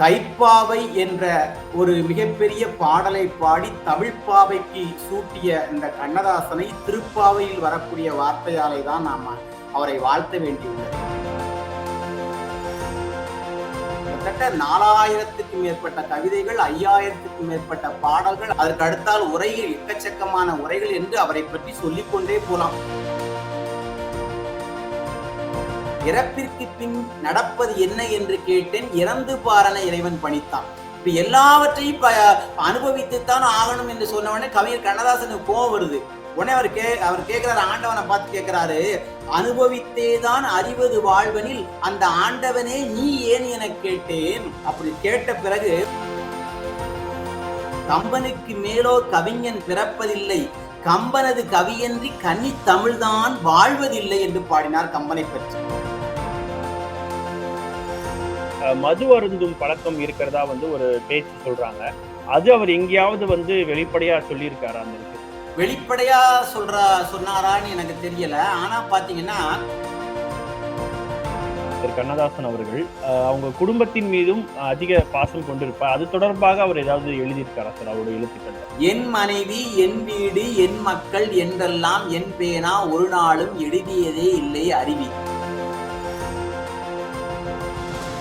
தைப்பாவை என்ற ஒரு மிகப்பெரிய பாடலை பாடி தமிழ்ப்பாவைக்கு சூட்டிய இந்த கண்ணதாசனை திருப்பாவையில் வரக்கூடிய வார்த்தையாலே தான் நாம் அவரை வாழ்த்த வேண்டியுள்ளது. கிட்டத்தட்ட நாலாயிரத்துக்கும் மேற்பட்ட கவிதைகள் ஐயாயிரத்துக்கும் மேற்பட்ட பாடல்கள் அதற்கு அடுத்தால் உரைகள் எக்கச்சக்கமான உரைகள் என்று அவரை பற்றி சொல்லிக்கொண்டே போலாம். இறப்பிற்கு பின் நடப்பது என்ன என்று கேட்டேன். இறந்து பாரன இறைவன் பணித்தான். இப்ப எல்லாவற்றையும் ப- அனுபவித்துத்தான் ஆகணும் என்று சொன்ன உடனே கவிஞர் கண்ணதாசனுக்கு கோவம் வருது. உடனே அவர் கே அவர் கேட்கிறாரு ஆண்டவனை பார்த்து கேட்கிறாரு அனுபவித்தேதான் அறிவது வாழ்வனில் அந்த ஆண்டவனே நீ ஏன் என கேட்டேன். அப்படி கேட்ட பிறகு கம்பனுக்கு மேலோர் கவிஞன் பிறப்பதில்லை. கம்பனது கவியன்றி கன்னி தமிழ்தான் வாழ்வதில்லை என்று பாடினார் கம்பனை பற்றி. மது அருந்தும் பழக்கம் இருக்கிறதா வந்து ஒரு பேச்சு சொல்றாங்க. அது அவர் எங்கேயாவது வந்து வெளிப்படையா சொல்லியிருக்காரு அந்த வெளிப்படையா சொல்ற சொன்னாரான்னு எனக்கு தெரியல. ஆனா பாத்தீங்கன்னா திரு கண்ணதாசன் அவர்கள் அவங்க குடும்பத்தின் மீதும் அதிக பாசம் கொண்டிருப்பார் அது தொடர்பாக அவர் ஏதாவது எழுதியிருக்காரா சார் அவருடைய எழுத்துக்கள் என் மனைவி என் வீடு என் மக்கள் என்றெல்லாம் என் பேனா ஒரு நாளும் எழுதியதே இல்லை அறிவி.